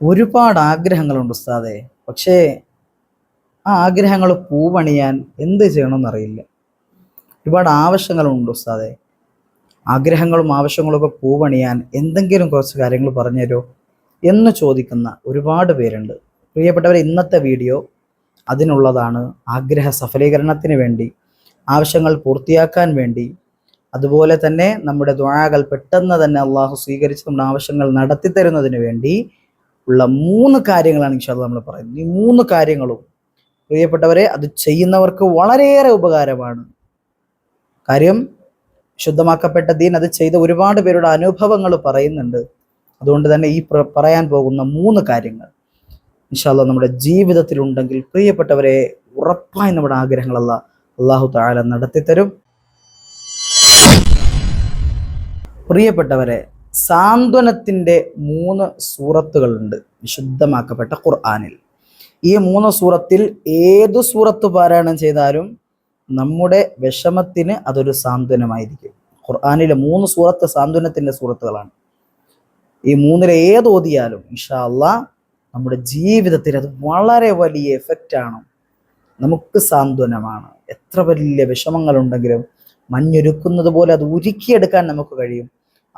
ഒരുപാട് ആഗ്രഹങ്ങളുണ്ട് ഉസ്താദെ. പക്ഷേ ആ ആഗ്രഹങ്ങൾ പൂവണിയാൻ എന്ത് ചെയ്യണമെന്നറിയില്ല. ഒരുപാട് ആവശ്യങ്ങളുണ്ട് ഉസ്താദെ. ആഗ്രഹങ്ങളും ആവശ്യങ്ങളൊക്കെ പൂവണിയാൻ എന്തെങ്കിലും കുറച്ച് കാര്യങ്ങൾ പറഞ്ഞുതരോ എന്ന് ചോദിക്കുന്ന ഒരുപാട് പേരുണ്ട്. പ്രിയപ്പെട്ടവർ ഇന്നത്തെ വീഡിയോ അതിനുള്ളതാണ് ആഗ്രഹ സഫലീകരണത്തിന് വേണ്ടി ആവശ്യങ്ങൾ പൂർത്തിയാക്കാൻ വേണ്ടി. അതുപോലെ തന്നെ നമ്മുടെ ദ്വാകൾ പെട്ടെന്ന് തന്നെ അള്ളാഹു സ്വീകരിച്ച് നമ്മുടെ ആവശ്യങ്ങൾ നടത്തി തരുന്നതിന് വേണ്ടി ഉള്ള മൂന്ന് കാര്യങ്ങളാണ് ഇൻഷാൽ നമ്മൾ പറയുന്നത്. ഈ മൂന്ന് കാര്യങ്ങളും പ്രിയപ്പെട്ടവരെ അത് ചെയ്യുന്നവർക്ക് വളരെയേറെ ഉപകാരമാണ്. കാര്യം ശുദ്ധമാക്കപ്പെട്ട ദീൻ അത് ചെയ്ത ഒരുപാട് പേരുടെ അനുഭവങ്ങൾ പറയുന്നുണ്ട്. അതുകൊണ്ട് തന്നെ ഈ പറയാൻ പോകുന്ന മൂന്ന് കാര്യങ്ങൾ ഇൻഷാല്ല നമ്മുടെ ജീവിതത്തിലുണ്ടെങ്കിൽ പ്രിയപ്പെട്ടവരെ ഉറപ്പായി നമ്മുടെ ആഗ്രഹങ്ങളല്ല അള്ളാഹു താല നടത്തിത്തരും. പ്രിയപ്പെട്ടവരെ സാന്ത്വനത്തിന്റെ മൂന്ന് സൂറത്തുകളുണ്ട് വിശുദ്ധമാക്കപ്പെട്ട ഖുർആാനിൽ. ഈ മൂന്ന് സൂറത്തിൽ ഏതു സൂറത്ത് പാരായണം ചെയ്താലും നമ്മുടെ വിഷമത്തിന് അതൊരു സാന്ത്വനമായിരിക്കും. ഖുർആാനിലെ മൂന്ന് സൂറത്ത് സാന്ത്വനത്തിന്റെ സൂറത്തുകളാണ്. ഈ മൂന്നിലെ ഏത് ഓതിയാലും അള്ളാ നമ്മുടെ ജീവിതത്തിൽ അത് വളരെ വലിയ എഫക്റ്റാണ് നമുക്ക് സാന്ത്വനമാണ്. എത്ര വലിയ വിഷമങ്ങളുണ്ടെങ്കിലും മഞ്ഞൊരുക്കുന്നത് പോലെ അത് ഉരുക്കിയെടുക്കാൻ നമുക്ക് കഴിയും.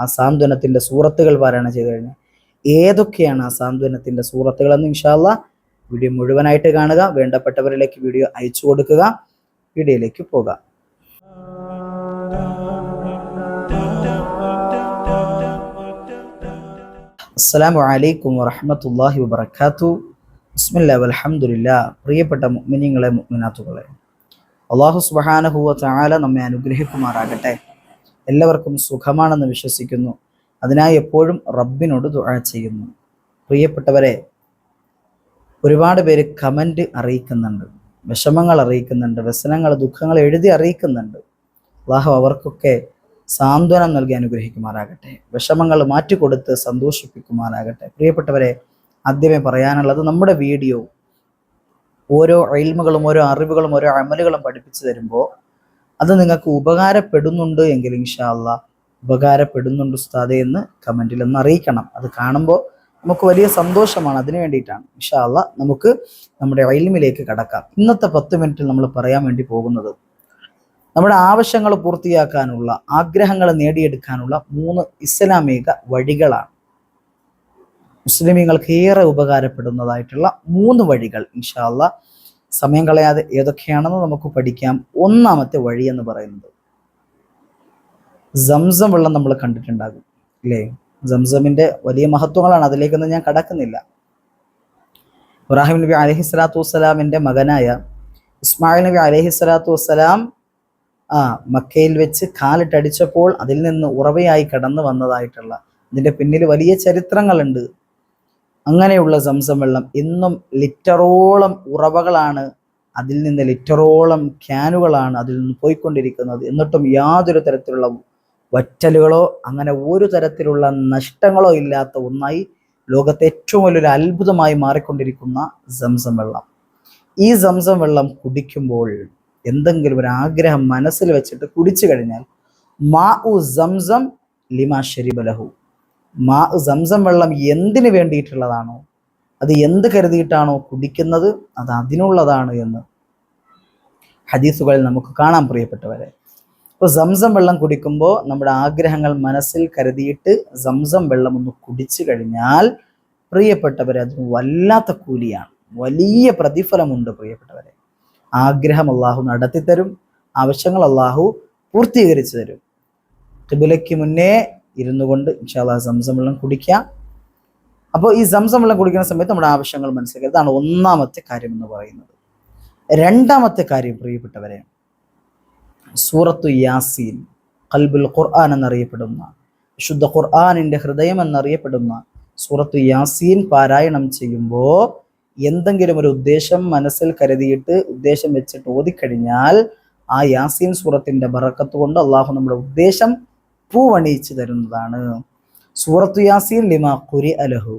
ആ സാന്ത്വനത്തിന്റെ സൂറത്തുകൾ പാരായണം ചെയ്തു കഴിഞ്ഞാൽ ഏതൊക്കെയാണ് ആ സാന്ത്വനത്തിന്റെ സൂറത്തുകൾ എന്ന് ഇൻഷാല്ല വീഡിയോ മുഴുവനായിട്ട് കാണുക. വേണ്ടപ്പെട്ടവരിലേക്ക് വീഡിയോ അയച്ചു കൊടുക്കുക. വീഡിയോയിലേക്ക് പോകാം. അസ്സാം വലൈക്കും വറഹ്മത്തുള്ളാഹി വബറകാതു ബിസ്മില്ലാ വൽഹംദുലില്ലാ പ്രിയപ്പെട്ട മുഅ്മിനീങ്ങളെ മുഅ്മിനാത്തുകളെ. അള്ളാഹു സുബ്ഹാനഹു വ നമ്മെ അനുഗ്രഹിക്കുമാറാകട്ടെ. എല്ലാവർക്കും സുഖമാണെന്ന് വിശ്വസിക്കുന്നു. അതിനായി എപ്പോഴും റബ്ബിനോട് ദുആ ചെയ്യുന്നു. പ്രിയപ്പെട്ടവരെ ഒരുപാട് പേര് കമന്റ് അറിയിക്കുന്നുണ്ട്. വിഷമങ്ങൾ അറിയിക്കുന്നുണ്ട്. വ്യസനങ്ങൾ ദുഃഖങ്ങൾ എഴുതി അറിയിക്കുന്നുണ്ട്. അള്ളാഹു അവർക്കൊക്കെ സാന്ത്വനം നൽകി അനുഗ്രഹിക്കുമാറാകട്ടെ. വിഷമങ്ങൾ മാറ്റിക്കൊടുത്ത് സന്തോഷിപ്പിക്കുമാറാകട്ടെ. പ്രിയപ്പെട്ടവരെ ആദ്യമേ പറയാനുള്ളത് നമ്മുടെ വീഡിയോ ഓരോ അയൽമകളും ഓരോ അറിവുകളും ഓരോ അമലുകളും പഠിപ്പിച്ചു തരുമ്പോൾ അത് നിങ്ങൾക്ക് ഉപകാരപ്പെടുന്നുണ്ട് എങ്കിൽ ഇൻഷാല്ല ഉപകാരപ്പെടുന്നുണ്ട് ഉസ്താദെ എന്ന് കമന്റിൽ ഒന്ന് അറിയിക്കണം. അത് കാണുമ്പോൾ നമുക്ക് വലിയ സന്തോഷമാണ്. അതിനു വേണ്ടിയിട്ടാണ്. ഇൻഷാല്ല നമുക്ക് നമ്മുടെ റൈൽമിലേക്ക് കടക്കാം. ഇന്നത്തെ പത്ത് മിനിറ്റിൽ നമ്മൾ പറയാൻ വേണ്ടി പോകുന്നത് നമ്മുടെ ആവശ്യങ്ങൾ പൂർത്തിയാക്കാനുള്ള ആഗ്രഹങ്ങൾ നേടിയെടുക്കാനുള്ള മൂന്ന് ഇസ്ലാമിക വഴികളാണ്. മുസ്ലിമീങ്ങൾക്ക് ഏറെ ഉപകാരപ്പെടുന്നതായിട്ടുള്ള മൂന്ന് വഴികൾ ഇൻഷാല്ല സമയം കളയാതെ ഏതൊക്കെയാണെന്ന് നമുക്ക് പഠിക്കാം. ഒന്നാമത്തെ വഴി എന്ന് പറയുന്നത് സംസം വെള്ളം നമ്മൾ കണ്ടിട്ടുണ്ടാകും അല്ലേ സംസമിന്റെ വലിയ മഹത്വങ്ങളാണ് അതിലേക്കൊന്നും ഞാൻ കടക്കുന്നില്ല. ഇബ്രാഹിം നബി അലഹി സ്വലാത്തു വസ്സലാമിന്റെ മകനായ ഇസ്മായിൽ നബി അലഹി സ്വലാത്തു വസ്സലാം ആ മക്കയിൽ വെച്ച് കാലിട്ടടിച്ചപ്പോൾ അതിൽ നിന്ന് ഉറവയായി കടന്നു വന്നതായിട്ടുള്ള ഇതിന്റെ പിന്നിൽ വലിയ ചരിത്രങ്ങളുണ്ട്. അങ്ങനെയുള്ള സംസം വെള്ളം എന്നും ലിറ്ററോളം ഉറവകളാണ് അതിൽ നിന്ന് ലിറ്ററോളം ക്യാനുകളാണ് അതിൽ നിന്ന് പോയിക്കൊണ്ടിരിക്കുന്നത്. എന്നിട്ടും യാതൊരു തരത്തിലുള്ള വറ്റലുകളോ അങ്ങനെ ഒരു തരത്തിലുള്ള നഷ്ടങ്ങളോ ഇല്ലാത്ത ഒന്നായി ലോകത്തെ ഏറ്റവും വലിയൊരു അത്ഭുതമായി മാറിക്കൊണ്ടിരിക്കുന്ന സംസം വെള്ളം. ഈ സംസം വെള്ളം കുടിക്കുമ്പോൾ എന്തെങ്കിലും ഒരു ആഗ്രഹം മനസ്സിൽ വെച്ചിട്ട് കുടിച്ചു കഴിഞ്ഞാൽ മാ ഉ സംസം ലിമാ ഷരിബലഹു മാ സംസം വെള്ളം എന്തിനു വേണ്ടിയിട്ടുള്ളതാണോ? അത് എന്ത് കരുതിയിട്ടാണോ കുടിക്കുന്നത്? അത് അതിനുള്ളതാണ് എന്ന്. ഹദീസുകളിൽ നമുക്ക് കാണാൻ പ്രിയപ്പെട്ടവരെ. ഇപ്പോൾ സംസം വെള്ളം കുടിക്കുമ്പോൾ നമ്മുടെ ആഗ്രഹങ്ങൾ മനസ്സിൽ കരുതിയിട്ട് സംസം വെള്ളം ഒന്ന് കുടിച്ചു കഴിഞ്ഞാൽ പ്രിയപ്പെട്ടവരെ അതിന് വല്ലാത്ത കൂലിയാണ്. വലിയ പ്രതിഫലമുണ്ട് പ്രിയപ്പെട്ടവരെ. ആഗ്രഹം അള്ളാഹു നടത്തിത്തരും ആവശ്യങ്ങൾ അള്ളാഹു പൂർത്തീകരിച്ചു തരും. കിബിലയ്ക്ക് മുന്നേ ഇരുന്നു കൊണ്ട് ഇൻഷാല്ല സംസം വെള്ളം കുടിക്കുക അപ്പോൾ ഈ സംസം വെള്ളം കുടിക്കുന്ന സമയത്ത് നമ്മുടെ ആവശ്യങ്ങൾ മനസ്സിലാക്കുക ഇതാണ് ഒന്നാമത്തെ കാര്യം എന്ന് പറയുന്നത്. രണ്ടാമത്തെ കാര്യം പ്രിയപ്പെട്ടവരെ സൂറത്തു യാസീൻ കൽബുൽ ഖുർആൻ എന്നറിയപ്പെടുന്ന ശുദ്ധ ഖുർആാനിന്റെ ഹൃദയം എന്നറിയപ്പെടുന്ന സൂറത്തു യാസീൻ പാരായണം ചെയ്യുമ്പോൾ എന്തെങ്കിലും ഒരു ഉദ്ദേശം മനസ്സിൽ കരുതിയിട്ട് ഉദ്ദേശം വെച്ചിട്ട് ഓതിക്കഴിഞ്ഞാൽ ആ യാസീൻ സൂറത്തിന്റെ ബറക്കത്ത് കൊണ്ട് അള്ളാഹു നമ്മുടെ ഉദ്ദേശം പൂവണിയിച്ചു തരുന്നതാണ്. സൂറത്തു യാസീൻ ലിമ കുരി അലഹു.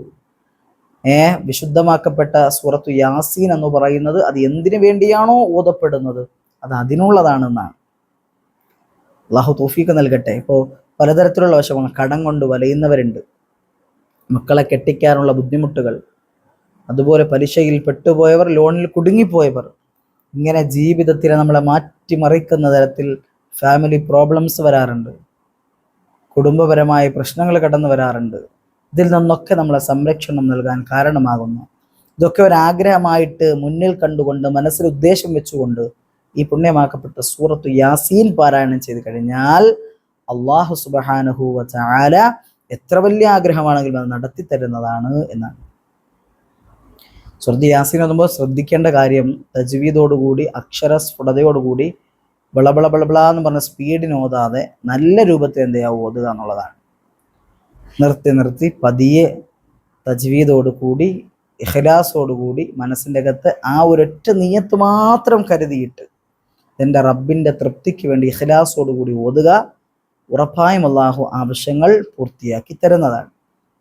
ഏ വിശുദ്ധമാക്കപ്പെട്ട സൂറത്തു യാസീൻ എന്ന് പറയുന്നത് അത് എന്തിനു വേണ്ടിയാണോ ഓതപ്പെടുന്നത്? അത് അതിനുള്ളതാണെന്നാണ്. അള്ളാഹു തോഫീക്ക് നൽകട്ടെ. ഇപ്പോൾ പലതരത്തിലുള്ള വശങ്ങൾ കടം കൊണ്ട് വലയുന്നവരുണ്ട്. മക്കളെ കെട്ടിക്കാനുള്ള ബുദ്ധിമുട്ടുകൾ അതുപോലെ പലിശയിൽ പെട്ടുപോയവർ ലോണിൽ കുടുങ്ങിപ്പോയവർ ഇങ്ങനെ ജീവിതത്തിനെ നമ്മളെ മാറ്റിമറിക്കുന്ന തരത്തിൽ ഫാമിലി പ്രോബ്ലംസ് വരാറുണ്ട്. കുടുംബപരമായ പ്രശ്നങ്ങൾ കടന്നു വരാറുണ്ട്. ഇതിൽ നിന്നൊക്കെ നമ്മളെ സംരക്ഷണം നൽകാൻ കാരണമാകുന്നു. ഇതൊക്കെ ഒരാഗ്രഹമായിട്ട് മുന്നിൽ കണ്ടുകൊണ്ട് മനസ്സിൽ ഉദ്ദേശം വെച്ചുകൊണ്ട് ഈ പുണ്യമാക്കപ്പെട്ട സൂറത്ത് യാസീൻ പാരായണം ചെയ്ത് കഴിഞ്ഞാൽ അള്ളാഹു സുബഹാനഹു ചാല എത്ര വലിയ ആഗ്രഹമാണെങ്കിലും അത് നടത്തി തരുന്നതാണ് എന്നാണ്. സുഹൃത്ത് യാസീൻ എന്നുമ്പോൾ ശ്രദ്ധിക്കേണ്ട കാര്യം തജ്വീദോടുകൂടി അക്ഷര സ്ഫുടതയോടുകൂടി ബളബള ബളബള എന്ന് പറഞ്ഞ സ്പീഡിന് ഓതാതെ നല്ല രൂപത്തിൽ എന്ത് ചെയ്യുക? ഓതുക എന്നുള്ളതാണ്. നിർത്തി നിർത്തി പതിയെ തജ്വീദോട് കൂടി ഇഖ്ലാസോടുകൂടി മനസ്സിന്റെ അകത്ത് ആ ഒരൊറ്റ നീയത്ത് മാത്രം കരുതിയിട്ട് എന്റെ റബ്ബിന്റെ തൃപ്തിക്ക് വേണ്ടി ഇഖ്ലാസോടുകൂടി ഓതുക ഉറപ്പായും അള്ളാഹു ആവശ്യങ്ങൾ പൂർത്തിയാക്കി തരുന്നതാണ്.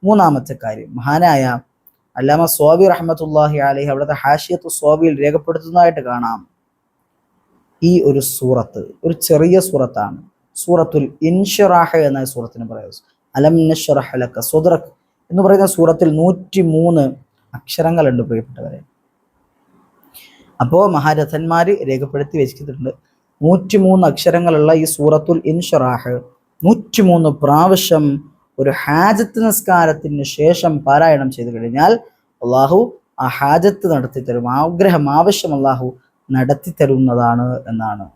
മൂന്നാമത്തെ കാര്യം മഹാനായ അല്ലാമ സ്വാബി റഹ്മത്തുല്ലാഹി അലഹി അവിടുത്തെ ഹാഷിയത്ത് സ്വാബിയിൽ രേഖപ്പെടുത്തുന്നതായിട്ട് കാണാം. ഈ ഒരു സൂറത്ത് ഒരു ചെറിയ സൂറത്താണ്. സൂറത്തുൽ ഇൻഷറാഹ എന്ന സൂറത്തിന് പറയുന്നത്. അലം നഷറഹലക്ക ലക സുദ്റക് എന്ന് പറയുന്ന സൂറത്തിൽ നൂറ്റി മൂന്ന് അക്ഷരങ്ങളുണ്ട് പ്രിയപ്പെട്ടവരെ. അപ്പോൾ മഹാരഥന്മാർ രേഖപ്പെടുത്തി വെച്ചിട്ടുണ്ട് നൂറ്റിമൂന്ന് അക്ഷരങ്ങളുള്ള ഈ സൂറത്തുൽ ഇൻഷറാഹ്. നൂറ്റിമൂന്ന് പ്രാവശ്യം ഒരു ഹാജത്ത് നിസ്കാരത്തിന് ശേഷം പാരായണം ചെയ്തു കഴിഞ്ഞാൽ അള്ളാഹു ആ ഹാജത്ത് നടത്തി തരും. ആഗ്രഹം ആവശ്യം അള്ളാഹു നടത്തി തരുന്നതാണ് എന്നാണ്.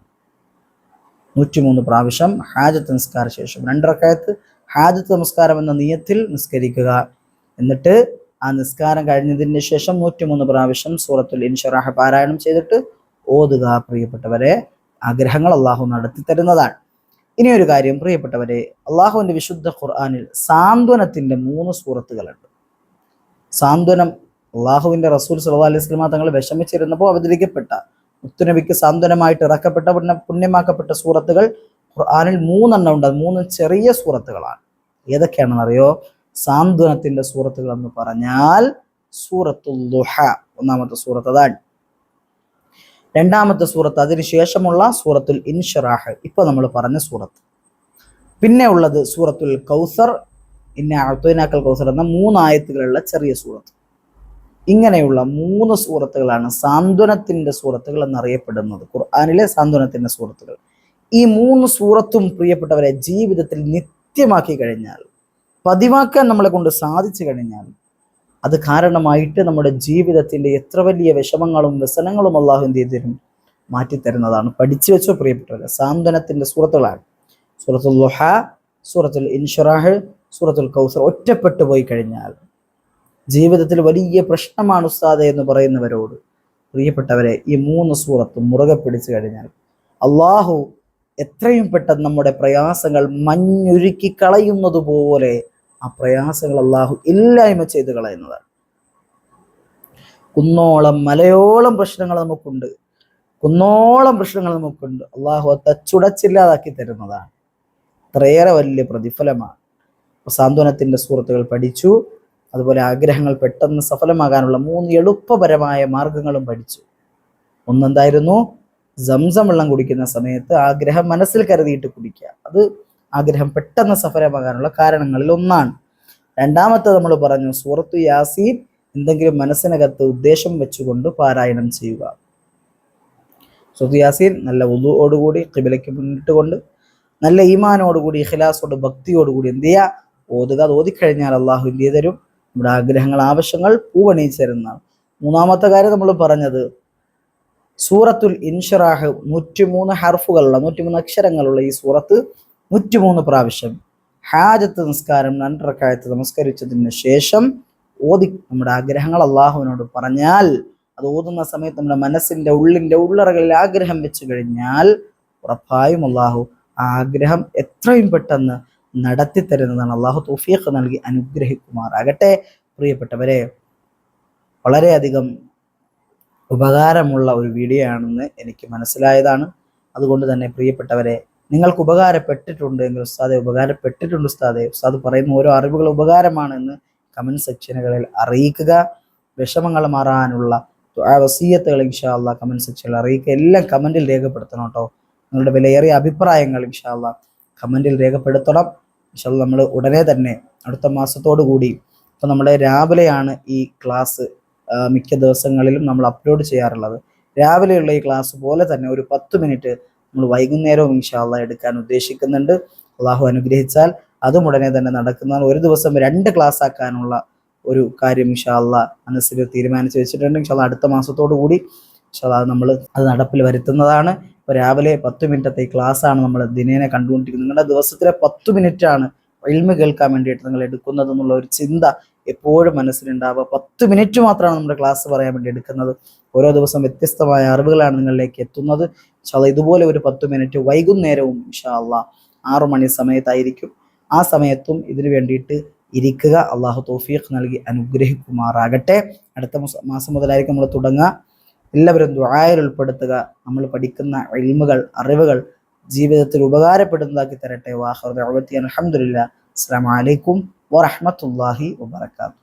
നൂറ്റിമൂന്ന് പ്രാവശ്യം ഹാജത്ത് നിസ്കാര ശേഷം രണ്ടരക്കായത്ത് ഹാജത്ത് നമസ്കാരം എന്ന നിയത്തിൽ നിസ്കരിക്കുക. എന്നിട്ട് ആ നിസ്കാരം കഴിഞ്ഞതിന് ശേഷം നൂറ്റിമൂന്ന് പ്രാവശ്യം സൂറത്തുൽ ഇൻഷറാഹ പാരായണം ചെയ്തിട്ട് ഓതുക. പ്രിയപ്പെട്ടവരെ ആഗ്രഹങ്ങൾ അള്ളാഹു നടത്തി തരുന്നതാണ് ഇനി ഒരു കാര്യം പ്രിയപ്പെട്ടവരെ അള്ളാഹുവിന്റെ വിശുദ്ധ ഖുർആാനിൽ സാന്ത്വനത്തിന്റെ മൂന്ന് സൂറത്തുകളുണ്ട്. സാന്ത്വനം അള്ളാഹുവിന്റെ റസൂൽ സല്ലാ അലൈഹി സ്വലമ തങ്ങൾ വിഷമിച്ചിരുന്നപ്പോൾ അവതരിക്കപ്പെട്ട മുത്തുനബിക്ക് സാന്ത്വനമായിട്ട് ഇറക്കപ്പെട്ട പുണ്യ പുണ്യമാക്കപ്പെട്ട സൂറത്തുകൾ ഖുർആാനിൽ മൂന്നെണ്ണം ഉണ്ട്. മൂന്ന് ചെറിയ സൂറത്തുകളാണ്. ഏതൊക്കെയാണെന്ന് അറിയോ സാന്ത്വനത്തിന്റെ സൂറത്തുകൾ എന്ന് പറഞ്ഞാൽ സൂറത്തുൽ ഒന്നാമത്തെ സൂറത്ത് അതാണ്. രണ്ടാമത്തെ സൂറത്ത് അതിനുശേഷമുള്ള സൂറത്തുൽ ഇൻഷറാഹ് ഇപ്പൊ നമ്മൾ പറഞ്ഞ സൂറത്ത്. പിന്നെ ഉള്ളത് സൂറത്തുൽ കൗസർ ഇന്ന അഴുത്തനാക്കൽ കൗസർ എന്ന മൂന്നായത്തുകളുള്ള ചെറിയ സൂറത്ത്. ഇങ്ങനെയുള്ള മൂന്ന് സൂറത്തുകളാണ് സാന്ത്വനത്തിന്റെ സൂറത്തുകൾ എന്നറിയപ്പെടുന്നത്. ഖുർആാനിലെ സാന്ത്വനത്തിന്റെ സൂറത്തുകൾ. ഈ മൂന്ന് സൂറത്തും പ്രിയപ്പെട്ടവരെ ജീവിതത്തിൽ നിത്യമാക്കി കഴിഞ്ഞാൽ പതിവാക്കാൻ നമ്മളെ കൊണ്ട് സാധിച്ചു കഴിഞ്ഞാൽ അത് കാരണമായിട്ട് നമ്മുടെ ജീവിതത്തിന്റെ എത്ര വലിയ വിഷമങ്ങളും വ്യസനങ്ങളും അള്ളാഹു എന്ത് ചെയ്തിരും മാറ്റിത്തരുന്നതാണ്. പഠിച്ചു വെച്ചോ പ്രിയപ്പെട്ടവരെ സാന്ത്വനത്തിന്റെ സൂറത്തുകളാണ്. സൂറത്തുൽ ലുഹ സൂറത്തുൽ ഇൻഷുറാഹ് സൂറത്തുൽ കൗസർ ഒറ്റപ്പെട്ടു പോയി കഴിഞ്ഞാൽ ജീവിതത്തിൽ വലിയ പ്രശ്നമാണ് ഉസ്താദ എന്ന് പറയുന്നവരോട്. പ്രിയപ്പെട്ടവരെ ഈ മൂന്ന് സൂറത്തും മുറുകെ പിടിച്ചു കഴിഞ്ഞാൽ അള്ളാഹു എത്രയും പെട്ടെന്ന് നമ്മുടെ പ്രയാസങ്ങൾ മഞ്ഞുരുക്കി കളയുന്നത് പോലെ ആ പ്രയാസങ്ങൾ അള്ളാഹു ഇല്ലായ്മ ചെയ്ത് കളയുന്നതാണ്. കുന്നോളം മലയോളം പ്രശ്നങ്ങൾ നമുക്കുണ്ട്. കുന്നോളം പ്രശ്നങ്ങൾ നമുക്കുണ്ട്. അള്ളാഹു തച്ചുടച്ചില്ലാതാക്കി തരുന്നതാണ്. അത്രയേറെ വലിയ പ്രതിഫലമാണ്. സാന്ത്വനത്തിന്റെ സുഹൃത്തുക്കൾ പഠിച്ചു. അതുപോലെ ആഗ്രഹങ്ങൾ പെട്ടെന്ന് സഫലമാകാനുള്ള മൂന്ന് എളുപ്പപരമായ മാർഗങ്ങളും പഠിച്ചു. ഒന്നെന്തായിരുന്നു? സംസം വെള്ളം കുടിക്കുന്ന സമയത്ത് ആഗ്രഹം മനസ്സിൽ കരുതിയിട്ട് കുടിക്കുക. അത് ആഗ്രഹം പെട്ടെന്ന് സഫലമാകാനുള്ള കാരണങ്ങളിൽ ഒന്നാണ്. രണ്ടാമത്തെ നമ്മൾ പറഞ്ഞു സൂറത്തു യാസീൻ എന്തെങ്കിലും മനസ്സിനകത്ത് ഉദ്ദേശം വെച്ചുകൊണ്ട് പാരായണം ചെയ്യുക. സൂറത്തു യാസീൻ നല്ല ഉദുവോടുകൂടി കിബിലയ്ക്ക് മുന്നിട്ടുകൊണ്ട് നല്ല ഈമാനോടുകൂടി ഇഖ്ലാസോട് ഭക്തിയോടുകൂടി എന്ത് ചെയ്യുക? ഓതുക. അത് ഓതിക്കഴിഞ്ഞാൽ അള്ളാഹു എന്ത് ചെയ്ത് തരും? നമ്മുടെ ആഗ്രഹങ്ങൾ ആവശ്യങ്ങൾ പൂവണിയിച്ച് മൂന്നാമത്തെ കാര്യം നമ്മൾ പറഞ്ഞത് സൂറത്തുൽ ഇൻഷറാഹ് നൂറ്റിമൂന്ന് ഹർഫുകളുള്ള നൂറ്റിമൂന്ന് അക്ഷരങ്ങളുള്ള ഈ സൂറത്ത് നൂറ്റിമൂന്ന് പ്രാവശ്യം ഹാജത്ത് നിസ്കാരം രണ്ടരക്കായത്ത് നമസ്കരിച്ചതിന് ശേഷം ഓതി നമ്മുടെ ആഗ്രഹങ്ങൾ അള്ളാഹുവിനോട് പറഞ്ഞാൽ അത് ഓതുന്ന സമയത്ത് നമ്മുടെ മനസ്സിന്റെ ഉള്ളിന്റെ ഉള്ളറകളിൽ ആഗ്രഹം വെച്ച് കഴിഞ്ഞാൽ ഉറപ്പായും അള്ളാഹു ആഗ്രഹം എത്രയും പെട്ടെന്ന് നടത്തി തരുന്നതാണ് അള്ളാഹു തൗഫീഖ് നൽകി അനുഗ്രഹിക്കുമാറാകട്ടെ. പ്രിയപ്പെട്ടവരെ വളരെയധികം ഉപകാരമുള്ള ഒരു വീഡിയോ ആണെന്ന് എനിക്ക് മനസ്സിലായതാണ്. അതുകൊണ്ട് തന്നെ പ്രിയപ്പെട്ടവരെ നിങ്ങൾക്ക് ഉപകാരപ്പെട്ടിട്ടുണ്ട് എങ്കിൽ ഉസ്താദെ ഉപകാരപ്പെട്ടിട്ടുണ്ട് ഉസ്താദെ. ഉസ്താദ് പറയുന്ന ഓരോ അറിവുകൾ ഉപകാരമാണെന്ന് കമന്റ് സെക്ഷനുകളിൽ അറിയിക്കുക. വിഷമങ്ങൾ മാറാനുള്ള വസീയത്തുകൾ ഇൻഷാ കമന്റ് സെക്ഷനിൽ അറിയിക്കുക. എല്ലാം കമന്റിൽ രേഖപ്പെടുത്തണം കേട്ടോ. നിങ്ങളുടെ വിലയേറിയ അഭിപ്രായങ്ങൾ ഇൻഷാ കമന്റിൽ രേഖപ്പെടുത്തണം. ഇൻഷാ നമ്മൾ ഉടനെ തന്നെ അടുത്ത മാസത്തോടു കൂടി ഇപ്പം നമ്മുടെ രാവിലെയാണ് ഈ ക്ലാസ് മിക്ക ദിവസങ്ങളിലും നമ്മൾ അപ്ലോഡ് ചെയ്യാറുള്ളത്. രാവിലെയുള്ള ഈ ക്ലാസ് പോലെ തന്നെ ഒരു പത്ത് മിനിറ്റ് നമ്മൾ വൈകുന്നേരവും ഇൻഷാല്ല എടുക്കാൻ ഉദ്ദേശിക്കുന്നുണ്ട്. അള്ളാഹു അനുഗ്രഹിച്ചാൽ അതും ഉടനെ തന്നെ നടക്കുന്നതാണ്. ഒരു ദിവസം രണ്ട് ക്ലാസ് ആക്കാനുള്ള ഒരു കാര്യം ഇൻഷാല്ല മനസ്സിൽ തീരുമാനിച്ച് വെച്ചിട്ടുണ്ട്. ഇൻഷാല്ല അടുത്ത മാസത്തോടു കൂടി ഇൻഷാല്ല നമ്മൾ അത് നടപ്പിൽ വരുത്തുന്നതാണ്. ഇപ്പോൾ രാവിലെ പത്ത് മിനിറ്റത്തെ ആണ് നമ്മൾ ദിനേനെ കണ്ടുകൊണ്ടിരിക്കുന്നത്. നിങ്ങളുടെ ദിവസത്തിലെ പത്ത് മിനിറ്റ് ആണ് ഇൽമ കേൾക്കാൻ വേണ്ടിയിട്ട് നിങ്ങൾ എടുക്കുന്നത് എന്നുള്ള ഒരു ചിന്ത എപ്പോഴും മനസ്സിലുണ്ടാവുക. പത്ത് മിനിറ്റ് മാത്രമാണ് നമ്മുടെ ക്ലാസ് പറയാൻ വേണ്ടി എടുക്കുന്നത്. ഓരോ ദിവസം വ്യത്യസ്തമായ അറിവുകളാണ് നിങ്ങളിലേക്ക് എത്തുന്നത്. ഇൻഷാല്ല ഇതുപോലെ ഒരു പത്ത് മിനിറ്റ് വൈകുന്നേരവും ഇൻഷാല്ല ആറു മണി സമയത്തായിരിക്കും. ആ സമയത്തും ഇതിനു വേണ്ടിയിട്ട് ഇരിക്കുക. അള്ളാഹു തോഫീഖ് നൽകി അനുഗ്രഹിക്കുമാറാകട്ടെ. അടുത്ത മാസം മുതലായിരിക്കും നമ്മൾ തുടങ്ങുക. എല്ലാവരും ദുആയിൽ ഉൾപ്പെടുത്തുക. നമ്മൾ പഠിക്കുന്ന ഇൽമുകൾ അറിവുകൾ ജീവിതത്തിൽ ഉപകാരപ്പെടുന്നതാക്കി തരട്ടെ. വാഹർ അലഹമുല്ല അസ്സാം വലൈക്കും വറഹമത്തല്ലാഹി വബർക്കാത്തു